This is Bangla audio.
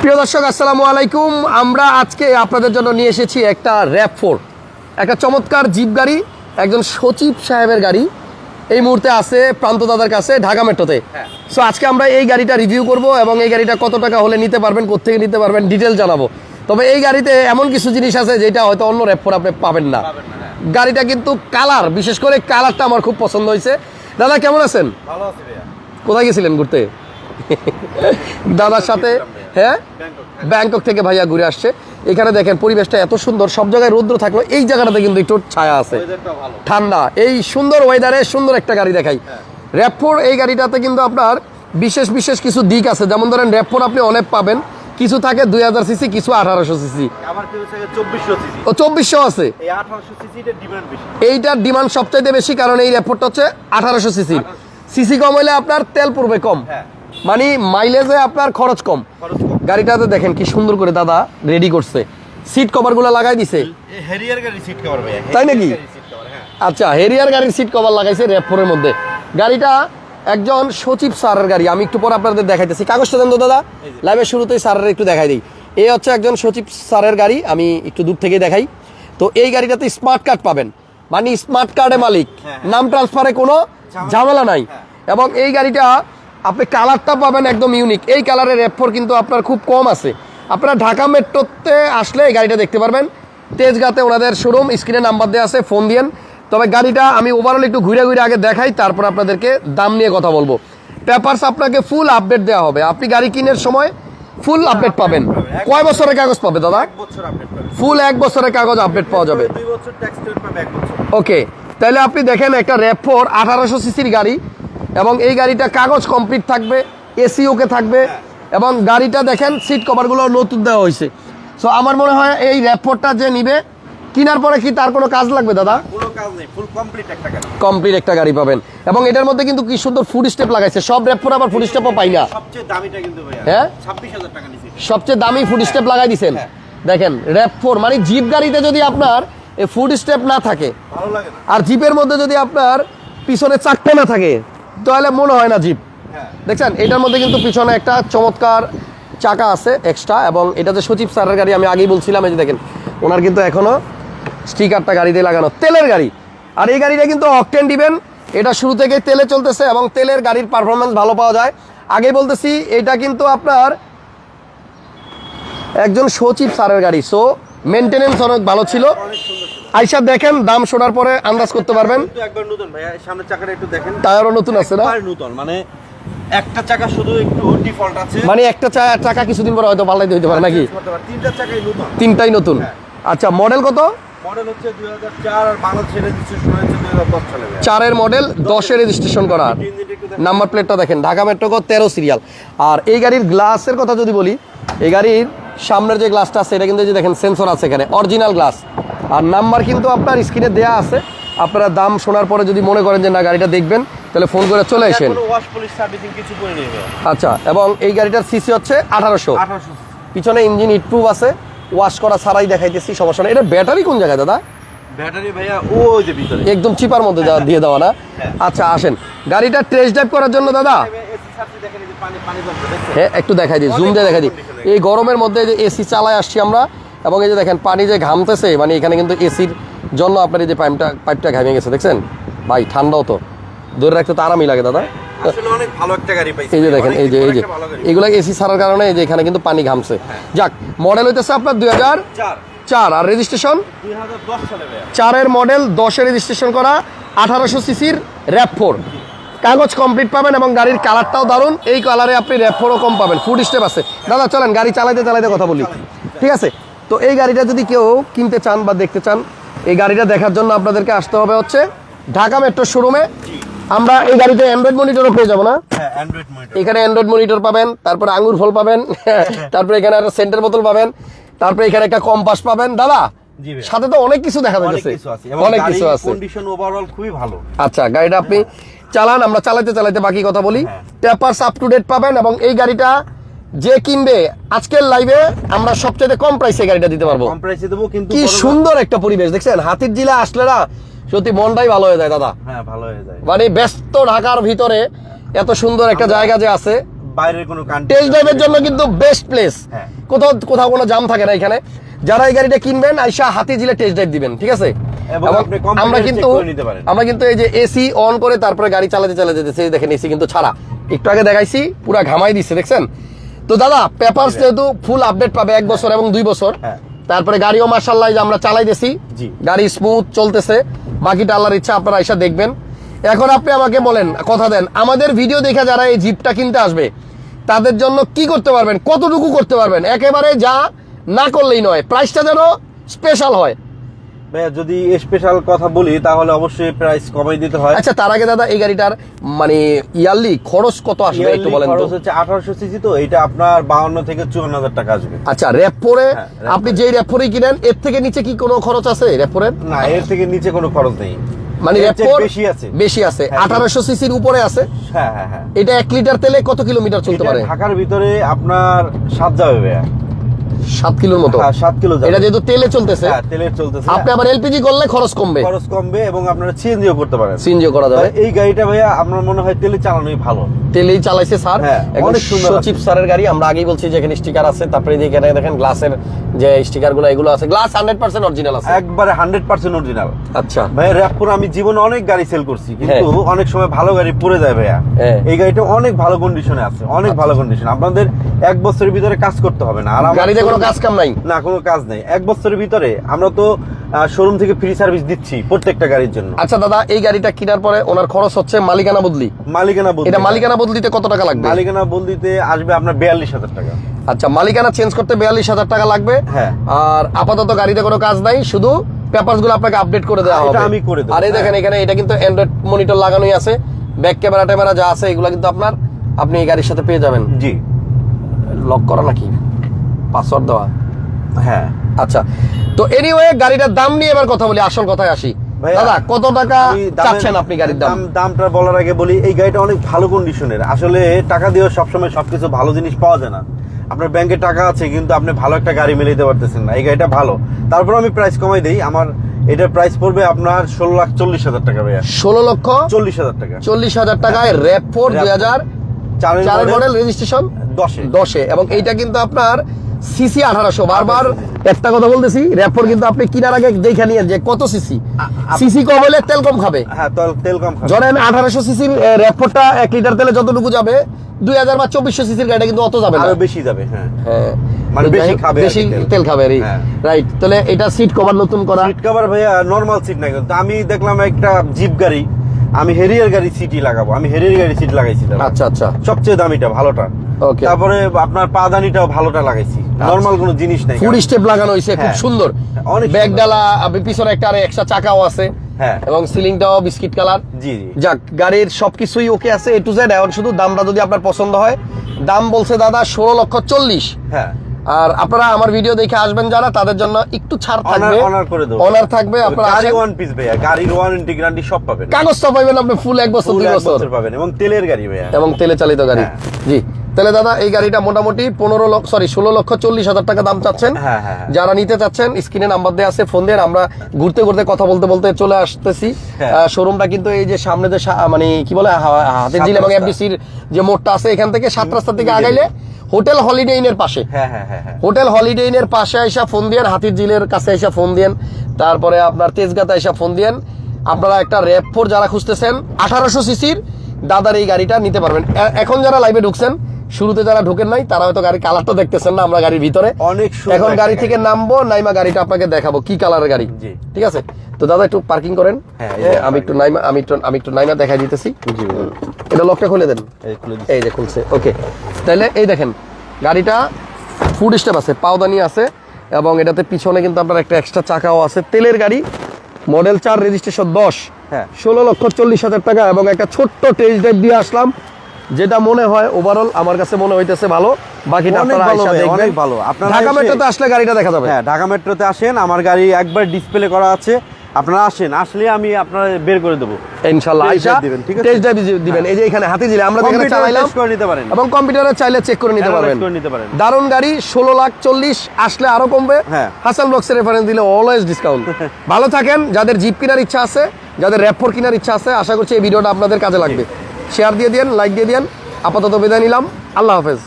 প্রিয় দর্শক আসসালামু আলাইকুম। আমরা আজকে আপনাদের জন্য নিয়ে এসেছি একটা র্যাপ ফোর একটা চমৎকার জিপ গাড়ি একজন সচিব সাহেবের গাড়ি। এই মুহূর্তে আছে প্রান্ত দাদার কাছে ঢাকা মেট্রোতে। সো আজকে আমরা এই গাড়িটা রিভিউ করব এবং এই গাড়িটা কত টাকা হলে নিতে পারবেন কোথেকে নিতে পারবেন ডিটেল জানাব। তবে এই গাড়িতে এমন কিছু জিনিস আছে যেটা হয়তো অন্য র্যাপ ফোর আপনি পাবেন না। গাড়িটা কিন্তু কালার বিশেষ করে কালারটা আমার খুব পছন্দ হয়েছে। দাদা কেমন আছেন? ভালো আছি ভাইয়া। কোথায় গেছিলেন ঘুরতে? দাদার সাথে হ্যাঁ? ব্যাংকক থেকে ভাইয়া ঘুরে আসছে। এখানে দেখেন পরিবেশটা এত সুন্দর সব জায়গায় রৌদ্র থাকল এই জায়গাটাতে কিন্তু একটু ছায়া আছে। ঠান্ডা। এই সুন্দর ওয়েদারে সুন্দর একটা গাড়ি দেখাই। র্যাপফোর এই গাড়িটাতে কিন্তু আপনার বিশেষ বিশেষ কিছু দিক আছে। যেমন ধরেন র্যাপফোর আপনি অনেক পাবেন। কিছু থাকে দুই হাজার সিসি কিছু আঠারোশো সিসি ও চব্বিশশো আছে? এইটার ডিমান্ড সবচাইতে বেশি কারণ এই র্যাপফোরটা হচ্ছে আঠারোশো সিসি সিসি কম হলে আপনার তেল পড়বে কম। হ্যাঁ। মানে মাইলেজে আপনার খরচ কম। গাড়িটাতে দেখেন কি সুন্দর করে দাদা রেডি করছে। সিট কভারগুলো লাগাই দিছে। এই হ্যারিয়ার গাড়ি সিট কভার ভাইয়া তাই নাকি? হ্যাঁ। আচ্ছা হেরিয়ার গাড়ির সিট কভার লাগাইছে র্যাপফোরের মধ্যে। গাড়িটা একজন সচিব স্যারের গাড়ি আমি একটু পরে আপনাদের দেখাইতেছি। কাগজটা দেন তো দাদা। লাইভের শুরুতেই স্যারের একটু দেখাই দিই। এই হচ্ছে একজন সচিব স্যারের গাড়ি আমি একটু দূর থেকে দেখাই। তো এই গাড়িটাতে স্মার্ট কার্ড পাবেন। মানে স্মার্ট কার্ডে মালিক। হ্যাঁ। নাম ট্রান্সফারে কোনো ঝামেলা নাই। এবং এই গাড়িটা আপনি কালারটা পাবেন একদম ইউনিক এই কালারের র্যাপফোর কিন্তু আপনার খুব কম আছে। আপনারা ঢাকা মেট্রোতে আসলে এই গাড়িটা দেখতে পারবেন। তেজগাতে ওনাদের শোরুম স্ক্রিনে নাম্বার দেওয়া আছে ফোন দিয়েন। তবে গাড়িটা আমি ওভারঅল একটু ঘুরে ঘুরে আগে দেখাই তারপর আপনাদেরকে দাম নিয়ে কথা বলব। পেপারস আপনাকে ফুল আপডেট দেওয়া হবে। আপনি গাড়ি কিনের সময় ফুল আপডেট পাবেন। কয় বছরের কাগজ পাবে দাদা? এক বছর আপডেট ফুল এক বছরের কাগজ আপডেট পাওয়া যাবে। ওকে তাহলে আপনি দেখেন একটা র্যাপ ফোর আঠারোশো সিসির গাড়ি। এবং এই গাড়িটা কাগজ কমপ্লিট থাকবে এসি ওকে থাকবে এবং গাড়িটা দেখেন সিট কভারগুলো নতুন দেওয়া হয়েছে। সো আমার মনে হয় এই র্যাপ ফোরটা যে নিবে কেনার পরে কি তার কোনো কাজ লাগবে দাদা? কমপ্লিট একটা গাড়ি। পাবেন। এবং এটার মধ্যে কিন্তু কি সুন্দর ফুড স্টেপ লাগাইছে। সব র্যাপ ফোর আবার ফুড স্টেপও পাই না। হ্যাঁ? সবচেয়ে দামি ফুড স্টেপ লাগাই দিছেন। হ্যাঁ। দেখেন র্যাপ ফোর মানে জিপ গাড়িতে যদি আপনার এই ফুড স্টেপ না থাকে আর জিপের মধ্যে যদি আপনার পিছনে চাকটা না থাকে তাহলে মনে হয় না জিপ। হ্যাঁ। দেখছেন? এটার মধ্যে কিন্তু পিছনে একটা চমৎকার চাকা আছে এক্সট্রা এবং এটা যে সচিব স্যারের গাড়ি আমি আগেই বলছিলাম এই যে দেখেন ওনার কিন্তু এখনও স্টিকারটা গাড়িতে লাগানো তেলের গাড়ি। আর এই গাড়িটা কিন্তু অকটেন দিবেন এটা শুরু থেকেই তেলে চলতেছে এবং তেলের গাড়ির পারফরমেন্স ভালো পাওয়া যায়। আগেই বলতেছি এটা কিন্তু আপনার একজন সচিব স্যারের গাড়ি সো মেনটেনেন্স অনেক ভালো ছিল। আইসা দেখেন দাম শোনার পরে আন্দাজ করতে পারবেন। একবার নতুন ভাইয়া সামনের চাকাটা একটু দেখেন। টায়ারও নতুন আছে না? নতুন মানে একটা চাকা শুধু একটু ডিফল্ট আছে। মানে একটা চা- টাকা কিছুদিন পরে হয়তো হইতে পারে নাকি? তিনটা চাকাই নতুন। তিনটাই নতুন। আচ্ছা মডেল কত? মডেল হচ্ছে আর রেজিস্ট্রেশন হয়েছে সালে চারের মডেল রেজিস্ট্রেশন করা। নাম্বার প্লেটটা দেখেন। ঢাকা মেট্রো কো তেরো সিরিয়াল আর এই গাড়ির গ্লাসের কথা যদি বলি এই গাড়ির সামনের যে গ্লাসটা আছে এটা কিন্তু যে দেখেন সেন্সর আছে এখানে অরিজিনাল গ্লাস আর নাম্বার কিন্তু আপনার স্ক্রিনে দেয়া আছে। আপনারা দাম শোনার পরে যদি মনে করেন যে না গাড়িটা দেখবেন তাহলে ফোন করে চলে আসেন। আচ্ছা এবং এই গাড়িটার সিসি হচ্ছে আঠারোশো। পিছনে ইঞ্জিন হিটপ্রুফ আছে ওয়াশ করা ছাড়াই দেখাইতেছি সমস্যা নেই। এটা ব্যাটারি কোন জায়গায় দাদা? ব্যাটারি ভাইয়া ওই যে ভিতরে। একদম চিপার মধ্যে দিয়ে দেওয়া না? আচ্ছা আসেন। গাড়িটা টেস্ট ড্রাইভ করার জন্য দাদা? হ্যাঁ একটু দেখাই দিই জুম দিয়ে দেখাই দিই। এই গরমের মধ্যে যে এসি চালায় আসছি আমরা এবং এই যে দেখেন পানি যে ঘামতেছে মানে এখানে কিন্তু এসির জন্য আপনার এই যে পাইপটা পাইপটা ঘামে গেছে দেখছেন? ভাই ঠান্ডাও তো। ধরে রাখতে তো আরামই লাগে দাদা। এই যে দেখেন এই যে এই যে এগুলো এসি ছাড়ার কারণে এই যে এখানে কিন্তু পানি ঘামছে। যাক মডেল হইতেছে আপনার দুই হাজার চার। আর রেজিস্ট্রেশন চারের মডেল দশে রেজিস্ট্রেশন করা আঠারোশো সিসির র্যাপ ফোর কাগজ কমপ্লিট পাবেন এবং গাড়ির কালারটাও দারুণ। এই কালারে আপনি র্যাপ ফোরও কম পাবেন। ফুড স্টেপ আছে। দাদা চলেন গাড়ি চালাইতে চালাইতে কথা বলি। ঠিক আছে? তো এই গাড়িটা যদি কেউ কিনতে চান বা দেখতে চান এই গাড়িটা দেখার জন্য আপনাদেরকে আসতে হবে হচ্ছে ঢাকা মেট্রো শোরুমে আমরা এই গাড়িতে অ্যান্ড্রয়েড মনিটরও পেয়ে যাব না? হ্যাঁ এখানে অ্যান্ড্রয়েড মনিটর পাবেন তারপরে আঙ্গুর ফল পাবেন তারপরে এখানে একটা সেন্টার বোতল পাবেন তারপরে এখানে একটা কম্পাস পাবেন। দাদা সাথে তো অনেক কিছু দেখা যাচ্ছে অনেক কিছু আছে। কন্ডিশন ওভারঅল খুবই ভালো। আচ্ছা গাড়িটা আপনি চালান আমরা চালাতে চালাতে বাকি কথা বলি। পেপারস আপ টু ডেট পাবেন এবং এই গাড়িটা যে কিনবে আজকের লাইভে আমরা সবচেয়ে কম প্রাইসে গাড়িটা দিতে পারব। কম প্রাইসে দেবো কিন্তু কি সুন্দর একটা পরিবেশ দেখছেন? হাতির জিলা আসলে না সত্যি মনটাই ভালো হয়ে যায় দাদা। হ্যাঁ ভালো হয়ে যায়। মানে ব্যস্ত ঢাকার ভিতরে এত সুন্দর একটা জায়গা যে আছে। বাইরের কোনো কান্ট্রি টেস্ট ড্রাইভের জন্য কিন্তু বেস্ট প্লেস হ্যাঁ। কোথাও কোথাও কোনো জাম থাকে না এখানে যারা এই গাড়িটা কিনবেন আইসা হাতি জিলে টেস্ট ড্রাইভ দিবেন ঠিক আছে আমরা কিন্তু। আমরা কিন্তু এই যে এসি অন করে তারপরে গাড়ি চালাতে চালাতে যেতেছি এই দেখেন এসি কিন্তু ছাড়া একটু আগে দেখাইছি পুরো ঘামাই দিচ্ছে দেখছেন তো দাদা পেপারস যেহেতু ফুল আপডেট পাবে এক বছর এবং দুই বছর হ্যাঁ। তারপরে গাড়িও মার্শাল্লাহ যে আমরা চালাইতেছি জি। গাড়ি স্মুথ চলতেছে বাকিটা আল্লাহর ইচ্ছা আপনারা এসে দেখবেন এখন আপনি আমাকে বলেন কথা দেন আমাদের ভিডিও দেখে যারা এই জিপটা কিনতে আসবে তাদের জন্য কি করতে পারবেন? কতটুকু করতে পারবেন? একেবারে যা না করলেই নয়। প্রাইসটা যেন স্পেশাল হয়। ভাইয়া যদি স্পেশাল কথা বলি তাহলে অবশ্যই প্রাইস কমাই দিতে হয়। আচ্ছা তার আগে দাদা এই গাড়িটার মানে ইয়ারলি খরচ কত আসবে একটু বলেন তো? খরচ হচ্ছে আঠারোশো সিসি তো এটা আপনার বাউন্ন থেকে চুয়ান্ন হাজার টাকা আসবে। আচ্ছা র্যাপোরে হ্যাঁ, আপনি যেই র্যাপোরে কিনেন এর থেকে নিচে কি কোনো খরচ আছে র্যাপোরের না এর থেকে নিচে কোনো খরচ নেই। মানে বেশি আছে। বেশি আছে। হ্যাঁ, আঠারোশো সিসির উপরে আছে। হ্যাঁ হ্যাঁ হ্যাঁ। এটা এক লিটার তেলে কত কিলোমিটার চলতে পারে? ঢাকার ভিতরে আপনার সাত যাবে ভাইয়া। সাত কিলোর মতো? হ্যাঁ সাত কিলো যাবে। এটা যেহেতু তেলে চলতেছে হ্যাঁ তেলের চলতেছে। আপনি আবার এলপিজি করলে খরচ কমবে। খরচ কমবে এবং আপনারা সিএনজিও করতে পারেন। সিএনজিও করা যাবে। এই গাড়িটা ভাইয়া আমার মনে হয় তেলে চালানোই ভালো। তেলেই চালাইছে স্যার। হ্যাঁ, অনেক সুন্দর সচিব স্যারের গাড়ি। আমরা আগেই বলছি যে এখানে স্টিকার আছে তারপরে এখানে দেখেন গ্লাসের যে স্টিকারগুলো এগুলো আছে। গ্লাস হান্ড্রেড পার্সেন্ট অরিজিনাল আছে। একবারে হান্ড্রেড পার্সেন্ট অরিজিনাল আচ্ছা। ভাই র‍্যাপকোর আমি জীবনে অনেক গাড়ি সেল করছি কিন্তু অনেক সময় ভালো গাড়ি পড়ে যায় ভাইয়া। হ্যাঁ। এই গাড়িটা অনেক ভালো কন্ডিশনে আছে অনেক ভালো কন্ডিশন আপনাদের এক বছরের ভিতরে কাজ করতে হবে না। আর গাড়িতে কোনো কাজ কাম নাই? না কোনো কাজ নাই। এক বছরের ভিতরে আমরা তো শোরুম থেকে ফ্রি সার্ভিস দিচ্ছি প্রত্যেকটা গাড়ির জন্য। আচ্ছা দাদা এই গাড়িটা কেনার পরে ওনার খরচ হচ্ছে মালিকানা বদলি? মালিকানা বদলি এটা মালিকানা বদলিতে কত টাকা লাগবে? মালিকানা বদলিতে আসবে আপনার বিয়াল্লিশ হাজার টাকা। আচ্ছা মালিকানা চেঞ্জ করতে বিয়াল্লিশ হাজার টাকা লাগবে। হ্যাঁ। আর আপাতত গাড়িতে কোনো কাজ নাই শুধু পেপারসগুলো আপনাকে আপডেট করে দেওয়া হ্যাঁ, হবে। এটা আমি করে দেবো, আর এই দেখেন হ্যাঁ। এখানে এটা কিন্তু অ্যান্ড্রয়েড মনিটর লাগানোই আছে। ব্যাক ক্যামেরা ট্যামেরা যা আছে এগুলো কিন্তু আপনার আপনি এই গাড়ির সাথে পেয়ে যাবেন। জি। লক করা নাকি? পাসওয়ার্ড দেওয়া। হ্যাঁ। আচ্ছা তো এনিওয়ে গাড়িটার দাম নিয়ে এবার কথা বলি আসল কথায় আসি। দাদা কত টাকা আমি চাচ্ছেন আপনি গাড়ির দাম? দামটা বলার আগে বলি এই গাড়িটা অনেক ভালো কন্ডিশনের আসলে টাকা দিয়েও সবসময় সবকিছু ভালো জিনিস পাওয়া যায় না। আপনার ব্যাংকে টাকা আছে কিন্তু আপনি ভালো একটা গাড়ি মিলে দিতে পারতেছেন না। এই গাড়িটা ভালো। তারপর আমি প্রাইস কমাই দেই। আমার এটার প্রাইস পড়বে আপনার ষোলো লাখ চল্লিশ হাজার টাকা ভাইয়া। ষোলো লক্ষ চল্লিশ হাজার টাকা। চল্লিশ হাজার টাকায় র্যাপ ফোর দুই হাজার চারের মডেল রেজিস্ট্রেশন দশে। দশে। এবং এইটা কিন্তু আপনার সিসি আঠারোশো। বারবার একটা কথা বলতেছি র্যাপর কিন্তু আপনি কিনার আগে দেখে নিয়ে যে কত সিসি। সিসি কম হলে তেল কম খাবে। হ্যাঁ তেল কম খাবে। ধরেন আঠারোশো সিসির র্যাপরটা এক লিটার তেলে যতটুকু যাবে দুই হাজার বা চব্বিশশো সিসির গাড়িটা কিন্তু অত যাবে আরও বেশি যাবে হ্যাঁ। হ্যাঁ। মানে বেশি খাবে বেশি তেল। খাবে হ্যাঁ। রাইট তাহলে এটা সিট কভার নতুন করা। সিট কভার ভাইয়া নর্মাল সিট না কিন্তু। আমি দেখলাম একটা জিপ গাড়ি আমি হেরিয়ার গাড়ি সিটি লাগাবো। আমি হেরিয়ার গাড়ি সিট লাগাইছি। আচ্ছা আচ্ছা। সবচেয়ে দামিটা ভালোটা। ওকে তারপরে আপনার পাদানিটাও ভালোটা লাগাইছি। নর্মাল কোনো জিনিস নাই ফুড স্টেপ লাগানো হয়েছে খুব হ্যাঁ। সুন্দর। অনেক ব্যাগ ডালা পিছনে একটা আর এক্সট্রা চাকাও আছে। হ্যাঁ। এবং সিলিংটাও বিস্কিট কালার। জি জি। যাক গাড়ির সবকিছুই ওকে আছে এ টু জেড এখন শুধু দামটা যদি আপনার পছন্দ হয় দাম বলছে দাদা ষোলো লক্ষ চল্লিশ। হ্যাঁ। আর আপনারা আমার ভিডিও দেখে আসবেন যারা তাদের জন্য একটু ছাড় থাকবে। অনার করে দেবো। অনার থাকবে আপনারা গাড়ি ওয়ান পিস ভাইয়া গাড়ির ওয়ারেন্টি গ্যারান্টি সব পাবেন। কাগজটা পাইবেন আপনি ফুল এক বছর দুই বছর। পাবেন এবং তেলের গাড়ি ভাইয়া। এবং তেলে চালিত গাড়ি। হ্যাঁ। জি। তাহলে দাদা এই গাড়িটা মোটামুটি পনেরো লক্ষ সরি ষোলো লক্ষ চল্লিশ হাজার টাকা দাম চাচ্ছেন। হ্যাঁ, হ্যাঁ। যারা নিতে চাচ্ছেন স্ক্রিনে নাম্বার দেওয়া আছে ফোন দেন আমরা ঘুরতে ঘুরতে কথা বলতে বলতে চলে আসতেছি। শোরুমটা কিন্তু এই যে সামনে যে মানে কি বলে হাতের জিল এবং। এফডিসির যে মোড়টা আছে এখান থেকে সাত রাস্তার দিকে। আগাইলে হোটেল হলিডে ইনের পাশে। হ্যাঁ হ্যাঁ হ্যাঁ হোটেল হলিডে ইনের পাশে আইসা ফোন দিয়েন হাতির জিলের কাছে আইসা ফোন দিয়েন তারপরে আপনার তেজগাতে আইসা ফোন দিয়েন। আপনারা একটা র্যাপ ফোর যারা খুঁজতেছেন আঠারোশো সিসির দাদার এই গাড়িটা নিতে পারবেন। এখন যারা লাইভে ঢুকছেন শুরুতে যারা ঢুকেন নাই তারা হয়তো গাড়ি কালারটা দেখতেছেন না আমরা গাড়ির ভিতরে। অনেক এখন গাড়ি। থেকে নামবো নাইমা গাড়িটা আপনাকে দেখাবো কি কালারের গাড়ি। ঠিক আছে? তো দাদা একটু পার্কিং করেন। হ্যাঁ, এই এ, যে আমি একটু নাইমা আমি একটু আমি একটু নাইমা দেখাই দিতেছি। এটা লকটা খুলে দেন। এই এই যে খুলছে ওকে তাহলে এই দেখেন গাড়িটা ফুড স্টেপ আছে পাওদানি আছে এবং এটাতে পিছনে কিন্তু আপনার একটা এক্সট্রা চাকাও আছে। তেলের গাড়ি মডেল চার রেজিস্ট্রেশন দশ। হ্যাঁ। ষোলো লক্ষ চল্লিশ হাজার টাকা এবং একটা ছোট্ট টেস্ট ড্রাইভ দিয়ে আসলাম যেটা মনে হয় ওভারঅল আমার কাছে মনে হইতেছে ভালো বাকিটা আপনারা ভালো আইসা দেখবেন। অনেক ভালো। আপনারা ঢাকা মেট্রোতে আসলে গাড়িটা দেখা যাবে। হ্যাঁ ঢাকা মেট্রোতে আসেন আমার গাড়ি একবার ডিসপ্লে করা আছে। আপনারা আসেন আসলে আমি আপনারা বের করে দেবো। ইনশাল্লাহ আইসা দিবেন, ঠিক আছে? টেস্ট ড্রাইভ দিবেন। এই যে এখানে হাতে দিলে আমরা যেখানে চালাইলাম। করে নিতে পারেন। এবং কম্পিউটারে চাইলে চেক করে নিতে পারবেন। করে নিতে পারেন। দারুণ গাড়ি ষোলো লাখ চল্লিশ আসলে আরও কমবে। হ্যাঁ। হাসান ব্লক্সের রেফারেন্স দিলে অলওয়েজ ডিসকাউন্ট ভালো থাকেন যাদের জিপ কেনার ইচ্ছা আছে যাদের র্যাপফোর কেনার ইচ্ছা আছে আশা করছি এই ভিডিওটা আপনাদের কাজে লাগবে। শেয়ার দিয়ে দিন লাইক দিয়ে দেন আপাতত বিদায় নিলাম। আল্লাহ হাফেজ।